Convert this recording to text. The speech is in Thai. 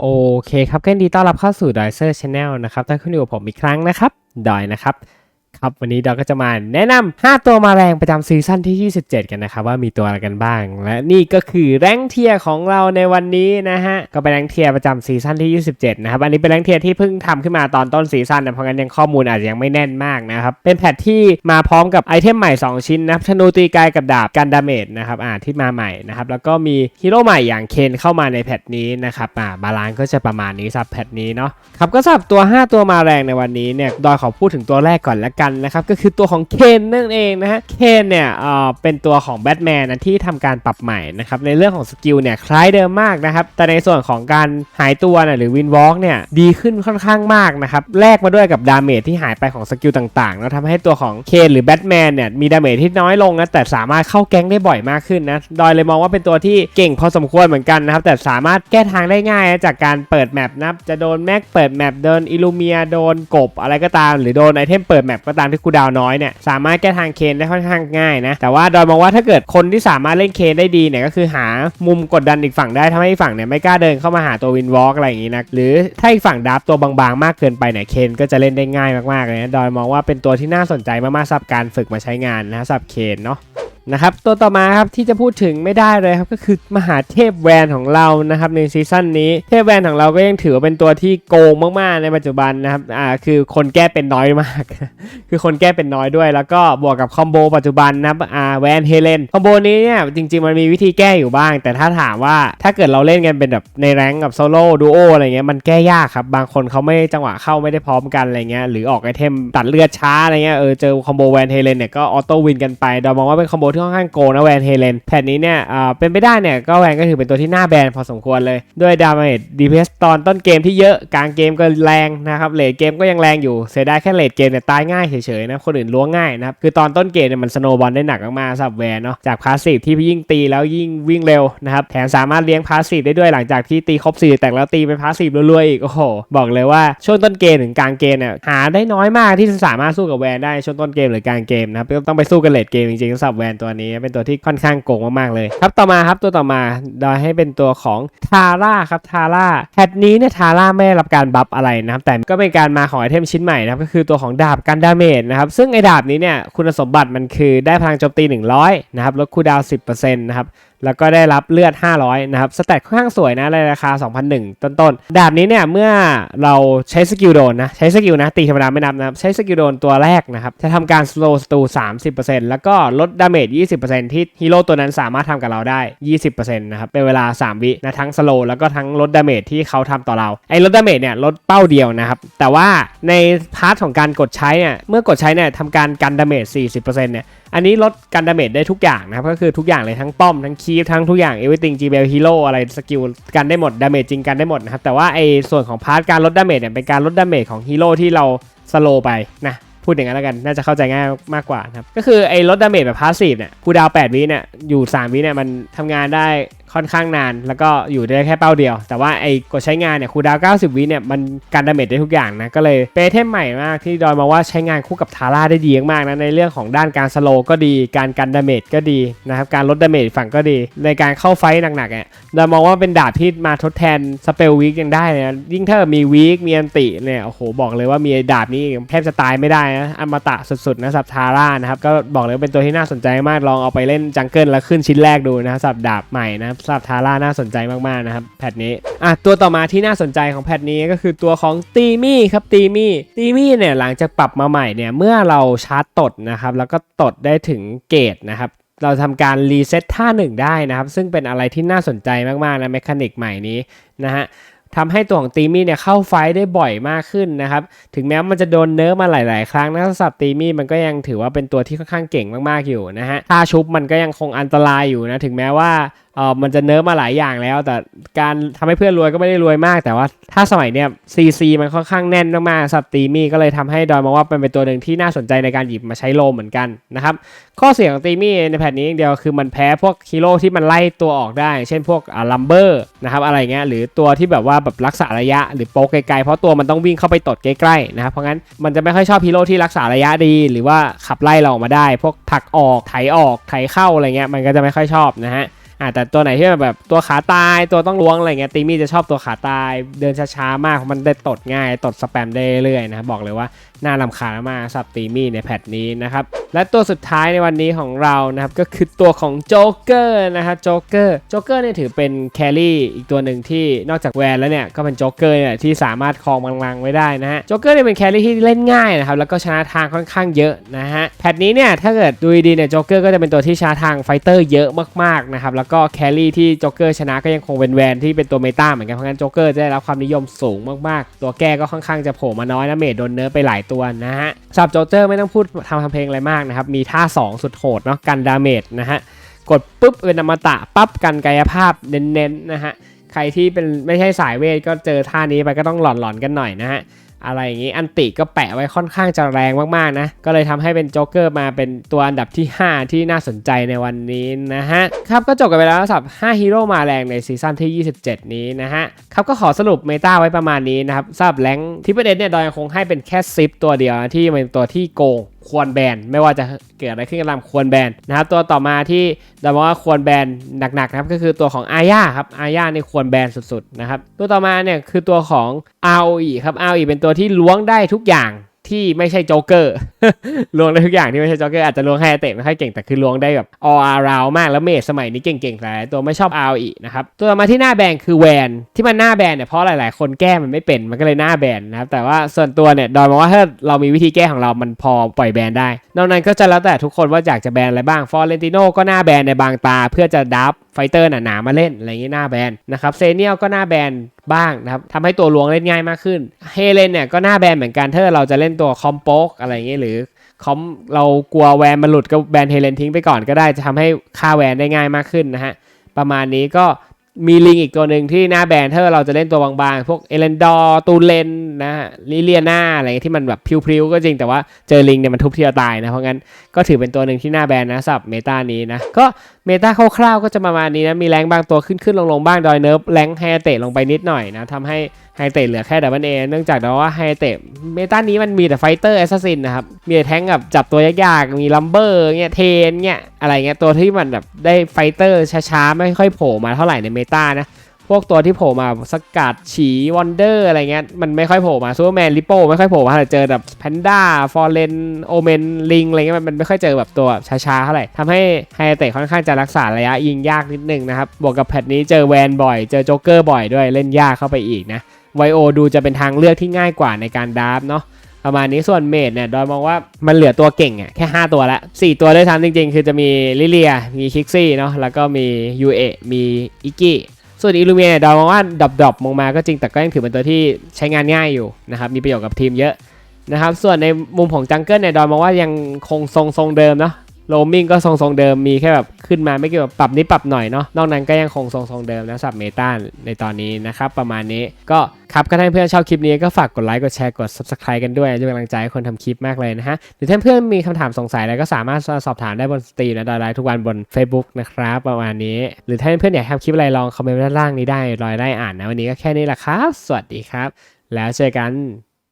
โอเคครับก็ยินดีต้อนรับเข้าสู่ d o y เซอร์ Channel นะครับถ้าคุณอยู่กับผมอีกครั้งนะครับดอยนะครับ ครับ วันนี้ดอยก็จะมาแนะนำ5ตัวมาแรงประจำซีซั่นที่ 27 กันนะครับ ว่ามีตัวอะไรกันบ้าง และนี่ก็คือแรงเทียของเราในวันนี้นะฮะ ก็เป็นแรงเทียประจำซีซั่นที่ 27 นะครับ อันนี้เป็นแรงเทียที่เพิ่งทำขึ้นมาตอนต้นซีซั่นนะเพราะงั้นยังข้อมูลอาจจะยังไม่แน่นมากนะครับ เป็นแพทที่มาพร้อมกับไอเทมใหม่ 2 ชิ้นนะธนูตีกายกับดาบกันดาเมจนะครับอ่าที่มาใหม่นะครับแล้วก็มีฮีโร่ใหม่อย่างเคนเข้ามาในแพทนี้นะครับอ่าบาลานซ์ก็จะประมาณนี้ครับแพทนี้เนาะครับก็สับตัว 5 ตัวมาแรงในวันนี้เนี่ยดอยขอพูดถึงตัวแรกก่อนละกันนะครับก็คือตัวของเคนนั่นเองนะฮะเคนเนี่ยเอ่อเป็นตัวของแบทแมนนะที่ทำการปรับใหม่นะครับในเรื่องของสกิลเนี่ยคล้ายเดิมมากนะครับแต่ในส่วนของการหายตัวนะหรือวินวอล์กเนี่ยดีขึ้นค่อนข้างมากนะครับแลกมาด้วยกับดาเมจที่หายไปของสกิลต่างๆแล้วทำให้ตัวของเคนหรือแบทแมนเนี่ยมีดาเมจที่น้อยลงนะแต่สามารถเข้าแก๊งได้บ่อยมากขึ้นนะดอยเลยมองว่าเป็นตัวที่เก่งพอสมควรเหมือนกันนะครับแต่สามารถแก้ทางได้ง่ายนะจากการเปิดแมปนะจะโดนแม็กเปิดแมปโดนอิลูเมียโดนกบอะไรก็ตาม หรือโดนไอเทมเปิดแมปก็ตามที่คูดาวน้อยเนี่ยสามารถแก้ทางเคนได้ค่อนข้างง่ายนะแต่ว่าดอยมองว่าถ้าเกิดคนที่สามารถเล่นเคนได้ดีเนี่ยก็คือหามุมกดดันอีกฝั่งได้ทำให้อีกฝั่งเนี่ยไม่กล้าเดินเข้ามาหาตัววินวอล์กอะไรอย่างนี้นะหรือถ้าอีกฝั่งดับตัวบางๆ มากเกินไปเนี่ยเคนก็จะเล่นได้ง่ายมากๆเลยนะดอยมองว่าเป็นตัวที่น่าสนใจมากๆสำหรับการฝึกมาใช้งานนะสำหรับเคนเนาะ นะครับตัวต่อมาครับที่จะพูดถึงไม่ได้เลยครับก็คือมหาเทพแวนของเรานะครับในซีซั่นนี้เทพแวนของเราก็ยังถือว่าเป็นตัวที่โกงมากๆในปัจจุบันนะครับอ่าคือคนแก้เป็นน้อยมาก คือคนแก้เป็นน้อยด้วย แล้วก็บวกกับคอมโบปัจจุบันนะครับอ่าแวนเฮเลนคอมโบนี้เนี่ยจริงๆมันมีวิธีแก้อยู่บ้าง แต่ถ้าถามว่าถ้าเกิดเราเล่นกันเป็นแบบในแรงกับโซโล่ดูโออะไรเงี้ยมันแก้ยากครับบางคนเขาไม่จังหวะเข้าไม่ได้พร้อมกันอะไรเงี้ยหรือออกไอเทมตัดเลือดช้าอะไรเงี้ยเออเจอคอมโบแวนเฮเลนเนี่ยก็ออโต้วินกันไปเรามองว่าเป็นคอมโบที่ค่อนข้างโกนะแวนเฮเลนแผ่นนี้เนี่ยอ่าเป็นไปได้เนี่ยก็แวนก็ถือเป็นตัวที่น่าแบนพอสมควรเลย ด้วยดาเมจดีเพสตอนต้นเกมที่เยอะกลางเกมก็แรงนะครับเลดเกมก็ยังแรงอยู่เสียดายแค่เลดเกมเนี่ยตายง่ายเฉยๆนะคนอื่นล้วงง่ายนะครับคือตอนต้นเกมเนี่ยมันสโนบอลได้หนักมากๆสำหรับแวนเนาะจากพาสซีฟที่ยิ่งตีแล้วยิ่งวิ่งเร็วนะครับแถมสามารถเลี้ยงพาสซีฟได้ด้วยหลังจากที่ตีครบ4แตกแล้วตีเป็นพาสซีฟรัวๆอีกโอ้โหบอกเลยว่าช่วงต้นเกมถึงกลางเกมเนี่ยหาได้น้อยมากที่จะสามารถสู้กับแวนได้ช่วงต้นเกมหรือกลางเกมนะครับต้องไปสู้กับเลดเกมจริงๆสำหรับแวนตัวนี้เป็นตัวที่ค่อนข้างโกงมากๆเลย ครับต่อมาครับตัวต่อมาโดยให้เป็นตัวของทาร่าครับทาร่าแพทนี้เนี่ยทาร่าไม่ได้รับการบัฟอะไรนะครับแต่ก็เป็นการมาของไอเทมชิ้นใหม่นะครับก็คือตัวของดาบกันดาเมจนะครับซึ่งไอดาบนี้เนี่ยคุณสมบัติมันคือได้พลังโจมตี 100นะครับลดคูดาวน์10%นะครับแล้วก็ได้รับเลือด 500 นะครับ สแตทค่อนข้างสวยนะในราคา 2,001 ต้นๆ ดาบนี้เนี่ย เมื่อเราใช้สกิลโดนนะ ใช้สกิลนะ ตีธรรมดาไม่นับนะครับใช้สกิลโดนตัวแรกนะครับ จะทำการสโลว์สตู30%แล้วก็ลดดาเมจ20%ที่ฮีโร่ตัวนั้นสามารถทำกับเราได้ 20%นะครับ เป็นเวลา 3 วินะทั้งสโลว์แล้วก็ทั้งลดดาเมจที่เขาทำต่อเรา ไอ้ลดดาเมจเนี่ยลดเป้าเดียวนะครับ แต่ว่าในพาร์ทของการกดใช้เนี่ย เมื่อกดใช้เนี่ยทำการกันดาเมจ 40%เนี่ยอันนี้ลดกันดาเมจได้ทุกอย่างนะครับ ก็คือทุกอย่างเลยทั้งป้อม ทั้งคีฟทั้งทุกอย่าง everything g b l hero อะไรสกิลกันได้หมดดาเมจจริงกันได้หมดนะครับแต่ว่าไอ้ส่วนของพาร์ทการลดดาเมจเนี่ยเป็นการลดดาเมจของฮีโร่ที่เราสโลไปนะ พูดอย่างนั้นแล้วกัน น่าจะเข้าใจง่ายมากกว่านะครับ ก็คือไอ้ลดดาเมจแบบพาสซีฟเนี่ยคูดาว8วิเนี่ยอยู่ 3 วิเนี่ยมันทำงานได้ ค่อนข้างนาน แล้วก็อยู่ได้แค่เป้าเดียว แต่ว่าไอ้กดใช้งานเนี่ยคูดาว 90 วิเนี่ยมันการดาเมจได้ทุกอย่างนะ ก็เลยเปเทมใหม่มากที่ดอยมาว่าใช้งานคู่กับทาร่าได้ดีมากนะในเรื่องของด้านการสโลก็ดี การกันดาเมจก็ดีนะครับการลดดาเมจฝั่งก็ดี ในการเข้าไฟต์หนักๆเนี่ยดอยมองว่าเป็นดาบที่มาทดแทนสเปลวีคยังได้นะยิ่งถ้ามีวีคมีอันติเนี่ยโอ้โหบอกเลยว่ามีดาบนี้แทบจะตายไม่ได้นะอมตะสุดๆนะสับทาร่านะครับก็บอกเลยว่าเป็นตัวที่น่าสนใจมากลองเอาไปเล่นจังเกิลแล้วขึ้นชิ้นแรกดูนะสับดาบใหม่นะครับสับทาร่าน่าสนใจมากๆนะครับแพทนี้อะตัวต่อมาที่น่าสนใจของแพทนี้ก็คือตัวของตีมี่ครับตีมี่ตีมี่เนี่ยหลังจากปรับมาใหม่เนี่ยเมื่อเราชาร์จตดนะครับแล้วก็ตดได้ถึงเกตนะครับเราทำการรีเซ็ตท่าหนึ่งได้นะครับ ซึ่งเป็นอะไรที่น่าสนใจมากๆนะเมคานิกใหม่นี้นะฮะทำให้ตัวของตีมี่เนี่ยเข้าไฟได้บ่อยมากขึ้นนะครับ ถึงแม้มันจะโดนเนิร์ฟมาหลาย ๆ ครั้งนะสับตีมี่มันก็ยังถือว่าเป็นตัวที่ค่อนข้างเก่งมากๆอยู่นะฮะท่าชุบมันก็ยังคงอันตรายอยู่นะ ถึงแม้ว่า เออมันจะเนิร์ฟมาหลายอย่างแล้ว แต่การทำให้เพื่อนรวยก็ไม่ได้รวยมาก แต่ว่าถ้าสมัยเนี้ยซีซีมันค่อนข้างแน่นมากๆสับตีมี่ก็เลยทำให้ดอยมองว่าเป็นเป็นตัวหนึ่งที่น่าสนใจในการหยิบมาใช้โลเหมือนกันนะครับ ข้อเสียของตีมี่ในแผ่นนี้อย่างเดียวคือมันแพ้พวกฮีโร่ที่มันไล่ตัวออกได้ เช่นพวกอ่าลัมเบอร์นะครับอะไรเงี้ยหรือตัวที่แบบว่าแบบรักษาระยะ หรือโป๊กไกลๆเพราะตัวมันต้องวิ่งเข้าไปตดใกล้ๆนะครับเพราะงั้นมันจะไม่ค่อยชอบฮีโร่ที่รักษาระยะดี หรือว่าขับไล่เราออกมาได้ พวกผลักออกไถออกไถเข้าอะไรเงี้ยมันก็จะไม่ค่อยชอบนะฮะ อ่าแต่ตัวไหนที่แบบตัวขาตายตัวต้องล้วงอะไรเงี้ยตีมี่จะชอบตัวขาตายเดินช้าๆมากเพราะมันได้ตดง่าย ตดสแปมได้เรื่อยนะบอกเลยว่า น่ารำคาญมากสับตีมี่ในแพทนี้นะครับและตัวสุดท้ายในวันนี้ของเรานะครับก็คือตัวของโจ๊กเกอร์นะครับโจ๊กเกอร์โจ๊กเกอร์เนี่ยถือเป็นแครี่อีกตัวหนึ่งที่นอกจากแวนแล้วเนี่ยก็เป็นโจ๊กเกอร์เนี่ยที่สามารถครองบัลลังไว้ได้นะฮะโจ๊กเกอร์เนี่ยเป็นแครี่ที่เล่นง่ายนะครับแล้วก็ชนะทางค่อนข้างเยอะนะฮะแพทนี้เนี่ยถ้าเกิดดูดีเนี่ยโจ๊กเกอร์ก็จะเป็นตัวที่ชนะทางไฟเตอร์เยอะมากๆนะครับแล้วก็แครี่ที่โจ๊กเกอร์ชนะก็ยังคงเป็นแวนที่เป็นตัวเมตาเหมือนกันเพราะงั้นโจ๊กเกอร์จะได้รับความนิยมสูงมากๆ ตัวแก้ก็ค่อนข้างจะโผล่มาน้อยนะเมดโดนเนื้อไปหลายตัวนะฮะสำหรับโจเจอร์ไม่ต้องพูดทำทำเพลงอะไรมากนะครับ มีท่า 2 สุดโหดเนาะกันดาเมจนะฮะ กดปุ๊บเป็นอมตะปั๊บกันกายภาพเน้นๆนะฮะ ใครที่เป็นไม่ใช่สายเวทก็เจอท่านี้ไปก็ต้องหลอนๆกันหน่อยนะฮะ อะไรอย่างนี้อันติก็แปะไว้ค่อนข้างจะแรงมากๆนะ ก็เลยทำให้เป็นโจ๊กเกอร์มาเป็นตัวอันดับที่ 5 ที่น่าสนใจในวันนี้นะฮะ ครับ ก็จบกันไปแล้วสำหรับ 5 ฮีโร่มาแรงในซีซั่นที่ 27 นี้นะฮะ ครับก็ขอสรุปเมตาไว้ประมาณนี้นะครับสำหรับแรงที่ประเด็นเนี่ยดอยยังคงให้เป็นแค่ซิปตัวเดียวนะที่เป็นตัวที่โกง ควรแบนไม่ว่าจะเกิดอะไรขึ้นก็ตามควรแบนนะครับตัวต่อมาที่เราบอกว่าควรแบนหนักๆนะครับก็คือตัวของอาญาครับอาญานี่ควรแบนสุดๆนะครับตัวต่อมาเนี่ยคือตัวของ ROE ครับ ROE เป็นตัวที่ล้วงได้ทุกอย่าง ที่ไม่ใช่โจ๊กเกอร์ล้วงได้ทุกอย่างที่ไม่ใช่โจ๊กเกอร์อาจจะล้วงให้เตะไม่ค่อยเก่งแต่คือล้วงได้แบบ all around มากแล้วเมจสมัยนี้เก่งๆหลายตัวไม่ชอบ ROE นะครับตัวมาที่หน้าแบนคือแวนที่มันหน้าแบนเนี่ยเพราะหลายๆ คนแก้มันไม่เป็นมันก็เลยหน้าแบนนะครับแต่ว่าส่วนตัวเนี่ยดอยมองว่าถ้าเรามีวิธีแก้ของเรามันพอปล่อยแบนได้นอกนั้นก็จะแล้วแต่ทุกคนว่าอยากจะแบนอะไรบ้างฟอร์เรนติโนก็หน้าแบนในบางตาเพื่อจะดับไฟเตอร์หนาๆมาเล่นอะไรอย่างงี้หน้าแบนนะครับเซเนียลก็หน้าแบนบ้างนะครับทำให้ตัวลวงเล่นง่ายมากขึ้นเฮเลนเนี่ยก็หน้าแบนเหมือนกันถ้าเราจะเล่นตัวคอมโปกอะไรอย่างงี้หรือคอมเรากลัวแวนมันหลุดก็แบนเฮเลนทิ้งไปก่อนก็ได้จะทำให้ฆ่าแวนได้ง่ายมากขึ้นนะฮะประมาณนี้ก็มีลิงอีกตัวหนึ่งที่หน้าแบนถ้าเราจะเล่นตัวบางๆ พวกเอเลนดอร์ตูเลนนะฮะลิเลียนาอะไรที่มันแบบพริ้วๆก็จริงแต่ว่าเจอลิงเนี่ยมันทุบเทียวตายนะ เพราะงั้นก็ถือเป็นตัวหนึ่งที่หน้าแบนนะสำหรับเมตานี้นะ ก็เมตาคร่าวๆก็จะประมาณนี้นะ มีแรงบางตัวขึ้นขึ้นลงๆบ้าง ดอยเนิร์ฟแรงไฮเตะลงไปนิดหน่อยนะทำให้ไฮเตะเหลือแค่ดับเบิลเอเนื่องจากว่าไฮเตะเมตานี้มันมีแต่ไฟเตอร์แอสซัสซินนะครับ มีแต่แท้งกับจับตัวยากๆ มีลัมเบอร์เงี้ย เทนเงี้ย อะไรเงี้ย ตัวที่มันแบบได้ไฟเตอร์ช้าๆ ไม่ค่อยโผล่มาเท่าไหร่ในเมตานะ วกตัวที่โผล่มาสกัดฉีวอนเดอร์อะไรเงี้ยมันไม่ค่อยโผล่มาซูเปอร์แมนลิโป้ไม่ค่อยโผล่มาแต่เจอแบบแพนด้าฟอร์เรนโอเมนลิงอะไรเงี้ยมันไม่ค่อยเจอแบบตัวช้าๆเท่าไหร่ทำให้ไฮเตะค่อนข้างจะรักษาระยะยิงยากนิดนึงนะครับบวกกับแพทนี้เจอแวนบ่อยเจอโจ๊กเกอร์บ่อยด้วยเล่นยากเข้าไปอีกนะไวโอดูจะเป็นทางเลือกที่ง่ายกว่าในการดราฟเนาะประมาณนี้ส่วนเมดเนี่ยดอยมองว่ามันเหลือตัวเก่งอะแค่ 5 ตัวละ 4 ตัวด้วยซ้ำจริงๆ คือจะมีลิเลีย มีคิกซี่เนาะแล้วก็มียูเอมีอิกิ ส่วนอิลูเมียเนี่ยดอยมองว่าดับดรอปลงมาก็จริงแต่ก็ยังถือเป็นตัวที่ใช้งานง่ายอยู่นะครับมีประโยชน์กับทีมเยอะนะครับส่วนในมุมของจังเกิลเนี่ยดอยมองว่ายังคงทรงทรงเดิมเนาะ โรมมิ่งก็ทรงทรงๆเดิมมีแค่แบบขึ้นมาไม่เกี่ยวกับปรับนิดปรับหน่อยเนาะนอกนั้นก็ยังคงทรงทรงๆเดิมนะสับเมตาในตอนนี้นะครับประมาณนี้ก็ครับก็ถ้าเพื่อนชอบคลิปนี้ก็ฝากกดไลค์กดแชร์กด subscribe กันด้วยจะเป็นกำลังใจให้คนทำคลิปมากเลยนะฮะหรือถ้าเพื่อนมีคำถามสงสัยอะไรก็สามารถสอบถามได้บนสตรีมและดอยไลฟ์ทุกวันบน Facebook นะครับประมาณนี้ หรือถ้าเพื่อนอยากทำคลิปอะไรลองคอมเมนต์ด้านล่างนี้ได้รอยได้อ่านนะวันนี้ก็แค่นี้แหละครับ สวัสดีครับ แล้วเจอกัน